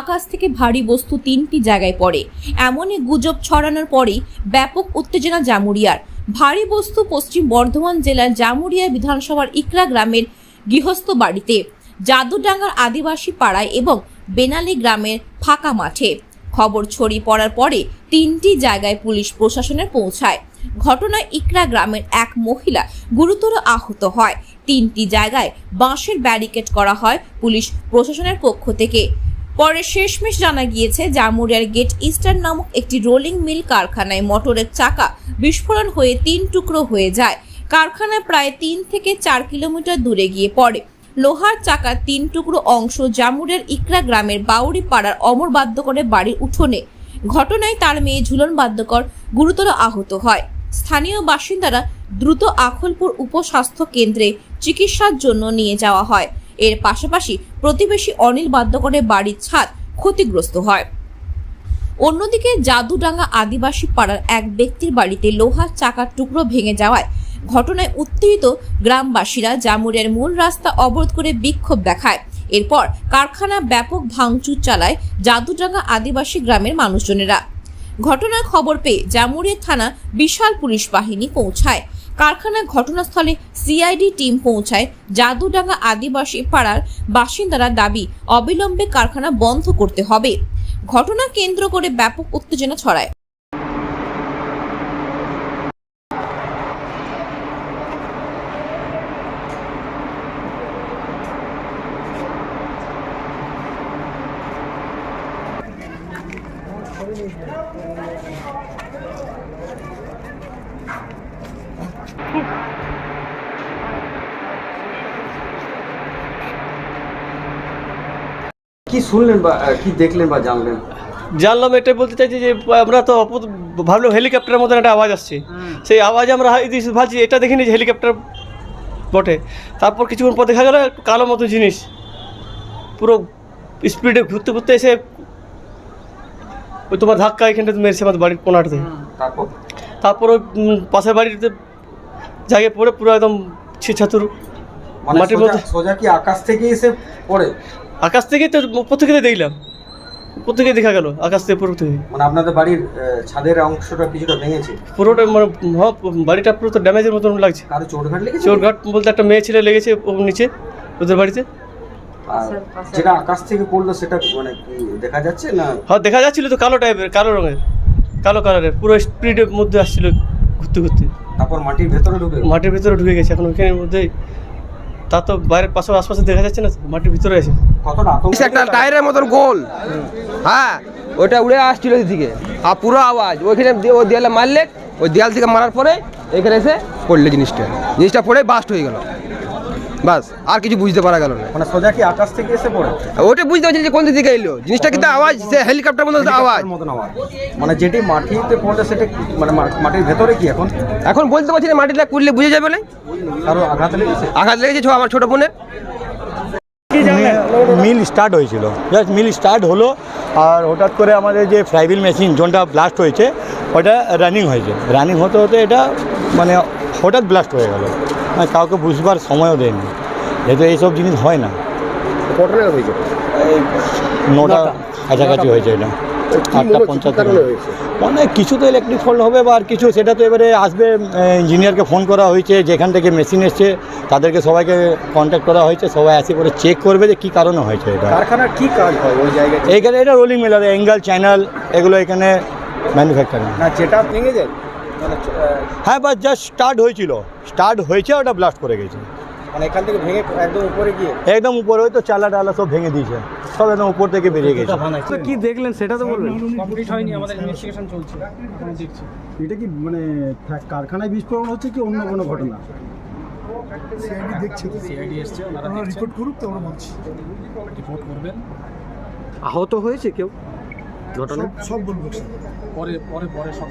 আকাশ থেকে ভারী বস্তু তিনটি জায়গায় পড়ে। এমনই গুজব ছড়ানোর পরেই ব্যাপক উত্তেজনা জামুরিয়ার। ভারী বস্তু পশ্চিম বর্ধমান জেলার জামুরিয়া বিধানসভার ইকরা গ্রামের গৃহস্থ বাড়িতে, জাদুডাঙ্গার আদিবাসী পাড়ায় এবং বেনালি গ্রামের ফাঁকা মাঠে। খবর ছড়িয়ে পড়ার পরে তিনটি জায়গায় পুলিশ প্রশাসনের পৌঁছায়। ঘটনায় ইকরা গ্রামের এক মহিলা গুরুতর আহত হয়। তিনটি জায়গায় বাঁশের ব্যারিকেড করা হয় পুলিশ প্রশাসনের পক্ষ থেকে। পরে শেষমেশ জানা গিয়েছে, জামুরিয়ার গেট ইস্টার্ন নামক একটি রোলিং মিল কারখানায় মোটরের চাকা বিস্ফোরণ হয়ে তিন টুকরো হয়ে যায়। কারখানায় প্রায় তিন থেকে চার কিলোমিটার দূরে গিয়ে পড়ে। লোহার চাকার তিন টুকরো অংশ জামুরের ইকরা গ্রামের বাউরি পাড়ার অমর বাদ্যকরের বাড়ির উঠোনে। ঘটনায় তার মেয়ে ঝুলন বাদ্যকর গুরুতর আহত হয়। স্থানীয় বাসিন্দারা দ্রুত আখলপুর উপস্বাস্থ্য কেন্দ্রে চিকিৎসার জন্য নিয়ে যাওয়া হয়। এর পাশাপাশি প্রতিবেশী অনিল বাদ্যকরের বাড়ির ছাদ ক্ষতিগ্রস্ত হয়। অন্যদিকে জাদুডাঙ্গা আদিবাসী পাড়ার এক ব্যক্তির বাড়িতে লোহার চাকার টুকরো ভেঙে যাওয়ায় ঘটনায় উত্তেজিত গ্রামবাসীরা জামুরের মূল রাস্তা অবরোধ করে বিক্ষোভ দেখায়। এরপর কারখানা ব্যাপক ভাঙচুর চালায় জাদুডাঙ্গা আদিবাসী গ্রামের মানুষজনেরা। ঘটনার খবর পেয়ে জামুরিয়া থানা বিশাল পুলিশ বাহিনী পৌঁছায়। কারখানার ঘটনাস্থলে সিআইডি টিম পৌঁছায়। জাদুডাঙ্গা আদিবাসী পাড়ার বাসিন্দারা দাবি, অবিলম্বে কারখানা বন্ধ করতে হবে। ঘটনা কেন্দ্র করে ব্যাপক উত্তেজনা ছড়ায়। কি শুনলেন বা কি দেখলেন বা জানলেন? জানলাম এটাই বলতে চাইছি যে আমরা তো ভাবলাম হেলিকপ্টারের মতন একটা আওয়াজ আসছে। সেই আওয়াজ আমরা ভাবছি এটা দেখিনি যে হেলিকপ্টার বটে। তারপর কিছুক্ষণ পর দেখা গেল কালো মতো জিনিস। পুরো স্পিডে ঘুরতে ঘুরতে এসে ওই তোমার ধাক্কা এখানটাতে মেরেছে আমাদের বাড়ির কোনাটাতে। তারপর? তারপর ওই পাশের বাড়িতে জায়গায় পড়ে পুরো একদম ছিছাতুর মাটির মধ্যে- সোজা কি আকাশ থেকে এসে পড়ে? আকাশ থেকেই তো উপর থেকে দেখলাম। উপর থেকে দেখা গেল আকাশ থেকে পুরো থেকে। মানে আপনাদের বাড়ির ছাদের অংশটা কিছুটা ভেঙেছে। পুরোটা মানে হ- বাড়িটা পুরো তো ড্যামেজের মতন লাগছে। কারও চোটঘাট লেগেছে? চোরঘাট বলতে একটা মেয়ে ছেলে লেগেছে ও নিচে ওদের বাড়িতে। আর যেটা আকাশ থেকে পড়ল সেটা মানে কি দেখা যাচ্ছে না? হ্যাঁ দেখা যাচ্ছিল তো কালো টাইপের কালো রঙের কালো কালারের পুরো স্পিডের মধ্যে আসছিল ঘুরতে ঘুরতে। তারপর মাটির ভেতরে ঢুকে মাটির ভেতরে ঢুকে গেছে এখন ওইখানের মধ্যেই তা তো বাইরের পাশে আশপাশে দেখা যাচ্ছে না মাটির ভিতরে আছে। কতটা? একটা টায়ারের মতন গোল। হ্যাঁ ওটা উড়ে আসছিল দিকে আর পুরো আওয়াজ। ওইখানে দিয়ে- ওই দেয়ালে মারলে ওই দেয়াল থেকে মারার পরে এখানে এসে পড়লে জিনিসটা। জিনিসটা পড়ে বাস্ট হয়ে গেল। বাস আর কিছু বুঝতে পারা গেল না। মানে সোজা কি আকাশ থেকে এসে পড়ে? ওটা বুঝতে পারছি যে কোন দিক থেকে এলো। জিনিসটা কিন্তু আওয়াজ সে হেলিকপ্টার মতো আওয়াজ। মতন আওয়াজ। মানে যেটি মাটিতে পড়ে সেটা মানে মাটির ভেতরে কি এখন? এখন বলতে পারছি না মাটিটা করলে বুঝে যাবে না। কারও আঘাত লেগেছে? আঘাত লেগেছে ছো- আমার ছোট বোনের। মিল স্টার্ট হয়েছিল। জাস্ট মিল স্টার্ট হলো আর হঠাৎ করে আমাদের যে ফ্রাইবিল মেশিন যোনটা ব্লাস্ট হয়েছে ওটা রানিং হয়েছে। রানিং হতে হতে এটা মানে হঠাৎ ব্লাস্ট হয়ে গেল। মানে কাউকে বুঝবার সময়ও দেয়নি। যেহেতু এইসব জিনিস হয় না। হয়েছে? নটা কাছাকাছি হয়েছে এটা। আটটা পঞ্চাশ মানে কিছু তো ইলেকট্রিক ফল্ট হবে বা আর কিছু সেটা তো এবারে আসবে ইঞ্জিনিয়ারকে ফোন করা হয়েছে যেখান থেকে মেশিন এসছে তাদেরকে সবাইকে কন্ট্যাক্ট করা হয়েছে সবাই আসে করে চেক করবে যে কী কারণে হয়েছে এটা। কারখানার কি কাজ হয় ওই জায়গায়? এইখানে এটা রোলিং মিল আছে অ্যাঙ্গেল চ্যানেল এগুলো এখানে ম্যানুফ্যাকচারিং না যেটা ভেঙে যায় হ্যাঁ বাস জাস্ট স্টার্ট হয়েছিল। স্টার্ট হয়েছে ওটা ব্লাস্ট করে গেছে। মানে এখান থেকে ভেঙে একদম উপরে গিয়ে? একদম উপরে ওই তো চালা ডালা সব ভেঙে দিয়েছে। সব একদম উপর থেকে বেরিয়ে গেছে। কি দেখলেন সেটা তো বলবেন। কমপ্লিট হয়নি আমাদের ইনভেস্টিগেশন চলছে। দেখছি। এটা কি মানে কারখানায় বিস্ফোরণ হচ্ছে কি অন্য কোনো ঘটনা? সিআইডি এসছে ওনারা রিপোর্ট করুক তো আমরা বলছি। রিপোর্ট করবেন। আহত হয়েছে কেউ? ঘটনা? সব বলব পরে পরে পরে সব